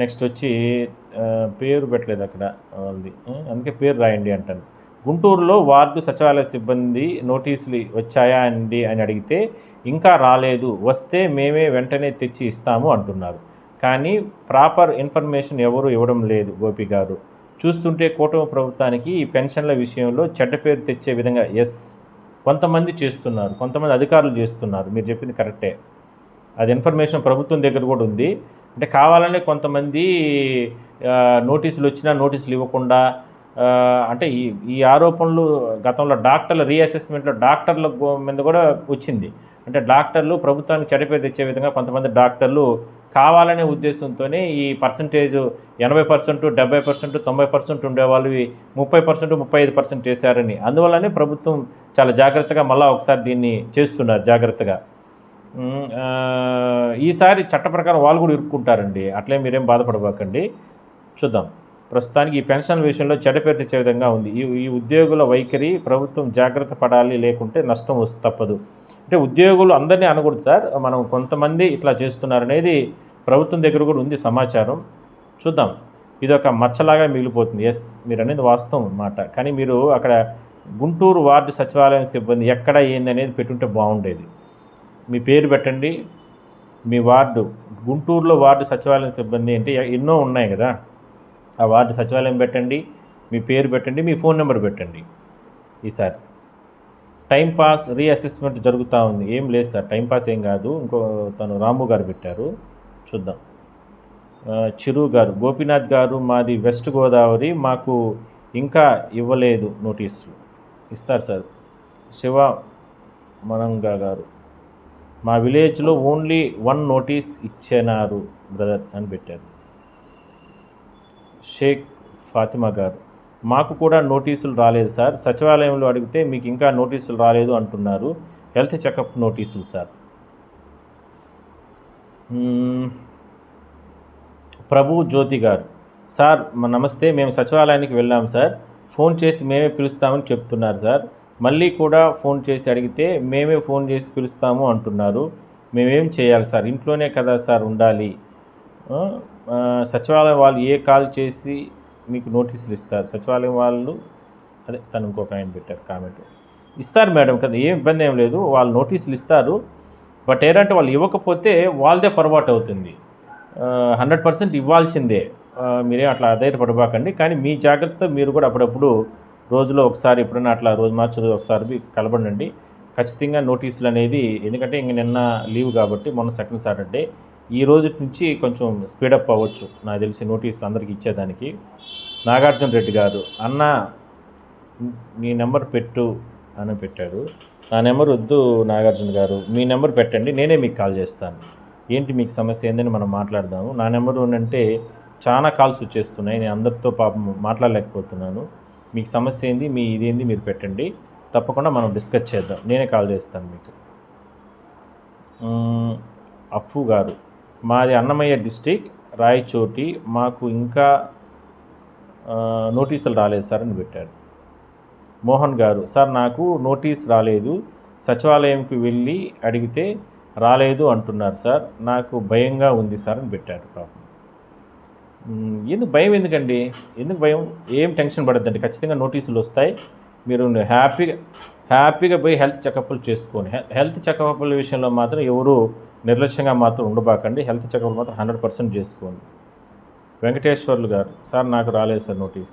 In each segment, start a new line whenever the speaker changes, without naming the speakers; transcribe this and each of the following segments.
Next వచ్చి పేరు పెట్టలేదు అక్కడ వాళ్ళది. అందుకే పేరు రాయండి అంటాను. గుంటూరులో వార్డు సచివాలయ సిబ్బంది నోటీసులు వచ్చాయా అండి అని అడిగితే ఇంకా రాలేదు. వస్తే మేమే వెంటనే తెచ్చి ఇస్తాము అంటున్నారు. కానీ ప్రాపర్ ఇన్ఫర్మేషన్ ఎవరు ఇవ్వడం లేదు గోపి గారు. చూస్తుంటే కూటమి ప్రభుత్వానికి ఈ పెన్షన్ల విషయంలో చెడ్డ పేరు తెచ్చే విధంగా ఎస్ కొంతమంది చేస్తున్నారు. కొంతమంది అధికారులు చేస్తున్నారు. మీరు చెప్పింది కరెక్టే. అది ఇన్ఫర్మేషన్ ప్రభుత్వం దగ్గర కూడా ఉంది. అంటే కావాలనే కొంతమంది నోటీసులు వచ్చినా నోటీసులు ఇవ్వకుండా అంటే ఈ ఈ ఆరోపణలు గతంలో డాక్టర్ల రీఅసెస్మెంట్లో డాక్టర్ల మీద కూడా వచ్చింది. అంటే డాక్టర్లు ప్రభుత్వానికి చెడపే తెచ్చే విధంగా కొంతమంది డాక్టర్లు కావాలనే ఉద్దేశంతోనే ఈ పర్సంటేజ్ ఎనభై పర్సెంట్ డెబ్బై పర్సెంట్ తొంభై పర్సెంట్ ఉండేవాళ్ళు ముప్పై పర్సెంట్ ముప్పై ఐదు పర్సెంట్ చేశారని అందువల్లనే ప్రభుత్వం చాలా జాగ్రత్తగా మళ్ళీ ఒకసారి దీన్ని చేస్తున్నారు జాగ్రత్తగా. ఈసారి చట్ట ప్రకారం వాళ్ళు కూడా ఇరుక్కుంటారండి. అట్లే మీరేం బాధపడబోకండి. చూద్దాం. ప్రస్తుతానికి ఈ పెన్షన్ విషయంలో చెడ్డపేరు తెచ్చే విధంగా ఉంది. ఈ ఈ ఉద్యోగుల వైఖరి ప్రభుత్వం జాగ్రత్త పడాలి లేకుంటే నష్టం వస్తు తప్పదు. అంటే ఉద్యోగులు అందరినీ అనకూడదు సార్. మనం కొంతమంది ఇట్లా చేస్తున్నారు అనేది ప్రభుత్వం దగ్గర కూడా ఉంది సమాచారం. చూద్దాం. ఇది ఒక మచ్చలాగా మిగిలిపోతుంది. ఎస్ మీరు అనేది వాస్తవం అన్నమాట. కానీ మీరు అక్కడ గుంటూరు వార్డు సచివాలయం సిబ్బంది ఎక్కడ ఏంది అనేది పెట్టుంటే బాగుండేది. మీ పేరు పెట్టండి. మీ వార్డు గుంటూరులో వార్డు సచివాలయం సిబ్బంది అంటే ఎన్నో ఉన్నాయి కదా. ఆ వార్డు సచివాలయం పెట్టండి మీ పేరు పెట్టండి మీ ఫోన్ నెంబర్ పెట్టండి. ఈసారి టైం పాస్ రీఅసెస్మెంట్ జరుగుతూ ఉంది. ఏం లేదు సార్ టైం పాస్ ఏం కాదు. ఇంకో తను రాము గారు పెట్టారు. చూద్దాం. చిరు గారు గోపీనాథ్ గారు మాది వెస్ట్ గోదావరి మాకు ఇంకా ఇవ్వలేదు నోటీసులు ఇస్తారు సార్. శివ మనంగా గారు. మా విలేజ్లో ఓన్లీ వన్ నోటీస్ ఇచ్చినారు బ్రదర్ అని పెట్టారు. షేక్ ఫాతిమా గారు మాకు కూడా నోటీసులు రాలేదు సార్. సచివాలయంలో అడిగితే మీకు ఇంకా నోటీసులు రాలేదు అంటున్నారు. హెల్త్ చెకప్ నోటీసులు సార్. ప్రభు జ్యోతి గారు సార్ నమస్తే మేము సచివాలయానికి వెళ్ళాం సార్. ఫోన్ చేసి మేమే పిలుస్తామని చెప్తున్నారు సార్. మళ్ళీ కూడా ఫోన్ చేసి అడిగితే మేమే ఫోన్ చేసి పిలుస్తాము అంటున్నారు. మేమేం చేయాలి సార్? ఇంట్లోనే కదా సార్ ఉండాలి. సచివాలయం వాళ్ళు ఏ కాల్ చేసి మీకు నోటీసులు ఇస్తారు? సచివాలయం వాళ్ళు అదే తను ఇంకొక ఆయన పెట్టారు కామెంట్. ఇస్తారు మేడం కదా ఏం ఇబ్బంది ఏం లేదు. వాళ్ళు నోటీసులు ఇస్తారు. బట్ ఏంటంటే వాళ్ళు ఇవ్వకపోతే వాళ్ళదే పొరపాటు అవుతుంది. హండ్రెడ్ పర్సెంట్ ఇవ్వాల్సిందే. మీరేం అట్లా అధైర్యపడబాకండి. కానీ మీ జాగ్రత్త మీరు కూడా అప్పుడప్పుడు రోజులో ఒకసారి ఎప్పుడైనా అట్లా రోజు మార్చి ఒకసారి మీ కలపడండి. ఖచ్చితంగా నోటీసులు అనేది ఎందుకంటే ఇంక నిన్న లీవ్ కాబట్టి మొన్న సెకండ్ సాటర్డే. ఈ రోజు నుంచి కొంచెం స్పీడప్ అవ్వచ్చు. నాకు తెలిసి నోటీసులు అందరికి ఇచ్చేదానికి. నాగార్జున రెడ్డి గారు అన్న మీ నెంబర్ పెట్టు అని పెట్టాడు. నా నెంబర్ వద్దు నాగార్జున గారు మీ నెంబర్ పెట్టండి నేనే మీకు కాల్ చేస్తాను. ఏంటి మీకు సమస్య? ఏందని మనం మాట్లాడదాము. నా నెంబర్ ఉందంటే చాలా కాల్స్ వచ్చేస్తున్నాయి. నేను అందరితో పాపం మాట్లాడలేకపోతున్నాను. మీకు సమస్య ఏంది మీ ఇదేంది మీరు పెట్టండి. తప్పకుండా మనం డిస్కస్ చేద్దాం. నేనే కాల్ చేస్తాను మీకు. మ్మ్, గారు మాది అన్నమయ్య డిస్టిక్ రాయచోటి. మాకు ఇంకా నోటీసులు రాలేదు సార్ అని పెట్టారు. మోహన్ గారు సార్ నాకు నోటీస్ రాలేదు. సచివాలయంకి వెళ్ళి అడిగితే రాలేదు అంటున్నారు సార్. నాకు భయంగా ఉంది సార్ అని పెట్టారు పాపం. ఎందుకు భయం ఎందుకండి? ఎందుకు భయం? ఏం టెన్షన్ పడద్దండి. ఖచ్చితంగా నోటీసులు వస్తాయి. మీరు హ్యాపీగా హ్యాపీగా పోయి హెల్త్ చెకప్లు చేసుకోండి. హెల్త్ చెకప్ల విషయంలో మాత్రం ఎవరు నిర్లక్ష్యంగా మాత్రం ఉండబాకండి. హెల్త్ చెకప్లు మాత్రం హండ్రెడ్ పర్సెంట్ చేసుకోండి. వెంకటేశ్వర్లు గారు సార్ నాకు రాలేదు సార్ నోటీస్.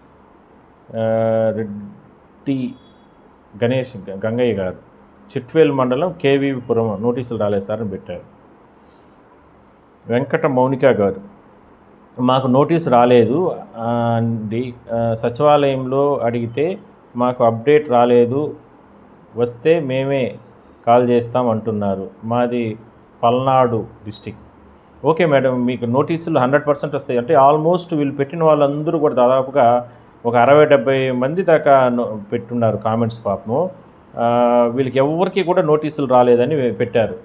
రెడ్డి గణేష్ గంగయ్య గారు చిట్వేల్ మండలం కేవీపురం నోటీసులు రాలేదు సార్ అని పెట్టారు. వెంకట మౌనిక గారు మాకు నోటీస్ రాలేదు. అండి సచివాలయంలో అడిగితే మాకు అప్డేట్ రాలేదు. వస్తే మేమే కాల్ చేస్తాం అంటున్నారు. మాది పల్నాడు డిస్టిక్ ఓకే మేడం మీకు నోటీసులు హండ్రెడ్ పర్సెంట్ వస్తాయి. అంటే ఆల్మోస్ట్ వీళ్ళు పెట్టిన వాళ్ళందరూ కూడా దాదాపుగా ఒక అరవై డెబ్బై మంది దాకా పెట్టున్నారు కామెంట్స్ పాపము. వీళ్ళకి ఎవరికి కూడా నోటీసులు రాలేదని పెట్టారు.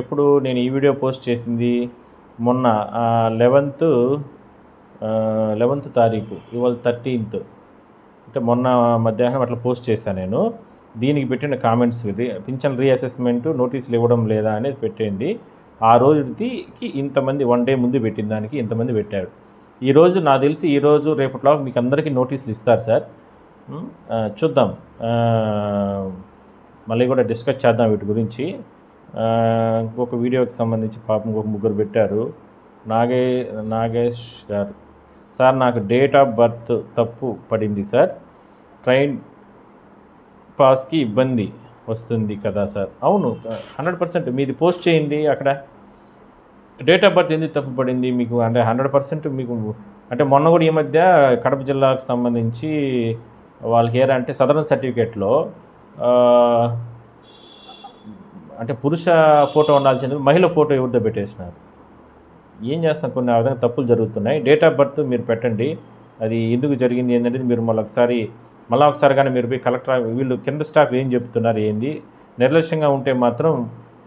ఎప్పుడు నేను ఈ వీడియో పోస్ట్ చేసింది? మొన్న లెవెన్త్ లెవెన్త్ తారీఖు ఇవాళ థర్టీన్త్. అంటే మొన్న మధ్యాహ్నం అట్లా పోస్ట్ చేశాను నేను. దీనికి పెట్టిన కామెంట్స్ పింఛన్ రీఅసెస్మెంట్ నోటీసులు ఇవ్వడం లేదా అనేది పెట్టింది. ఆ రోజుకి ఇంతమంది వన్ డే ముందు పెట్టిన దానికి ఇంతమంది పెట్టాడు ఈరోజు నాకు తెలిసి ఈరోజు రేపట్లో మీకు అందరికీ నోటీసులు ఇస్తారు సార్. చూద్దాం. మళ్ళీ కూడా డిస్కస్ చేద్దాం వీటి గురించి. ఇంకొక వీడియోకి సంబంధించి పాపం ఒక ముగ్గురు పెట్టారు. నాగే నాగేష్ గారు. సార్ నాకు డేట్ ఆఫ్ బర్త్ తప్పు పడింది సార్. ట్రైన్ పాస్కి ఇబ్బంది వస్తుంది కదా సార్. అవును హండ్రెడ్ పర్సెంట్ మీది పోస్ట్ చేయండి అక్కడ. డేట్ ఆఫ్ బర్త్ ఎందుకు తప్పు పడింది మీకు? అంటే హండ్రెడ్ పర్సెంట్ మీకు అంటే మొన్న కూడా ఈ మధ్య కడప జిల్లాకు సంబంధించి వాళ్ళకి ఏరా అంటే సదరన్ సర్టిఫికేట్లో అంటే పురుష ఫోటో ఉండాల్సింది మహిళ ఫోటో ఎవరితో పెట్టేసినారు. ఏం చేస్తాం కొన్ని ఆ విధంగా తప్పులు జరుగుతున్నాయి. డేట్ ఆఫ్ బర్త్ మీరు పెట్టండి. అది ఎందుకు జరిగింది ఏంటనేది మీరు మళ్ళీ ఒకసారి మళ్ళీ ఒకసారి కానీ మీరు పోయి కలెక్టర్ వీళ్ళు కింద స్టాఫ్ ఏం చెప్తున్నారు ఏంది? నిర్లక్ష్యంగా ఉంటే మాత్రం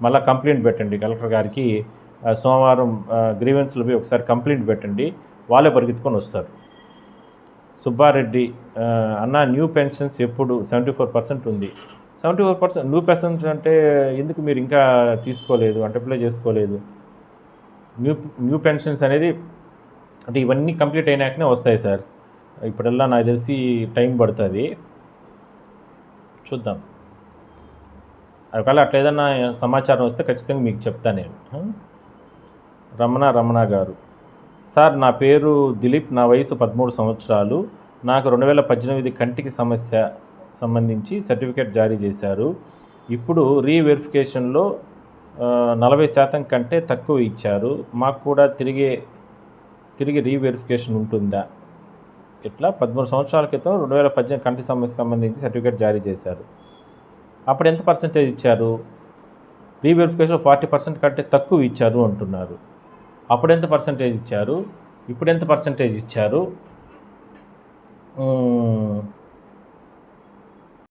మళ్ళీ కంప్లైంట్ పెట్టండి కలెక్టర్ గారికి. సోమవారం గ్రీవెన్స్లో పోయి ఒకసారి కంప్లైంట్ పెట్టండి. వాళ్ళే పరిగెత్తుకొని వస్తారు. సుబ్బారెడ్డి అన్న న్యూ పెన్షన్స్ ఎప్పుడు? సెవెంటీ ఫోర్ పర్సెంట్ ఉంది. Seventy four percent new pensions అంటే ఎందుకు మీరు ఇంకా తీసుకోలేదు అంటే అప్లై చేసుకోలేదు? న్యూ న్యూ పెన్షన్స్ అనేది అంటే ఇవన్నీ కంప్లీట్ అయినాకనే వస్తాయి సార్. ఇప్పుడల్లా నాకు తెలిసి టైం పడుతుంది. చూద్దాం. ఒకవేళ అట్లా ఏదన్నా సమాచారం వస్తే ఖచ్చితంగా మీకు చెప్తాను నేను. రమణ రమణ గారు. సార్ నా పేరు దిలీప్ నా వయసు పదమూడు సంవత్సరాలు. నాకు రెండు వేల పద్దెనిమిది కంటికి సమస్య. సంబంధించి సర్టిఫికేట్ జారీ చేశారు. ఇప్పుడు రీవెరిఫికేషన్లో నలభై శాతం కంటే తక్కువ ఇచ్చారు. మాకు కూడా తిరిగే తిరిగి రీవెరిఫికేషన్ ఉంటుందా? ఇట్లా పదమూడు సంవత్సరాల క్రితం రెండు వేల పద్దెనిమిది కంటి సమస్య సంబంధించి సర్టిఫికేట్ జారీ చేశారు. అప్పుడు ఎంత పర్సెంటేజ్ ఇచ్చారు? రీవెరిఫికేషన్ ఫార్టీ పర్సెంట్ కంటే తక్కువ ఇచ్చారు అంటున్నారు. అప్పుడు ఎంత పర్సెంటేజ్ ఇచ్చారు? ఇప్పుడు ఎంత పర్సెంటేజ్ ఇచ్చారు?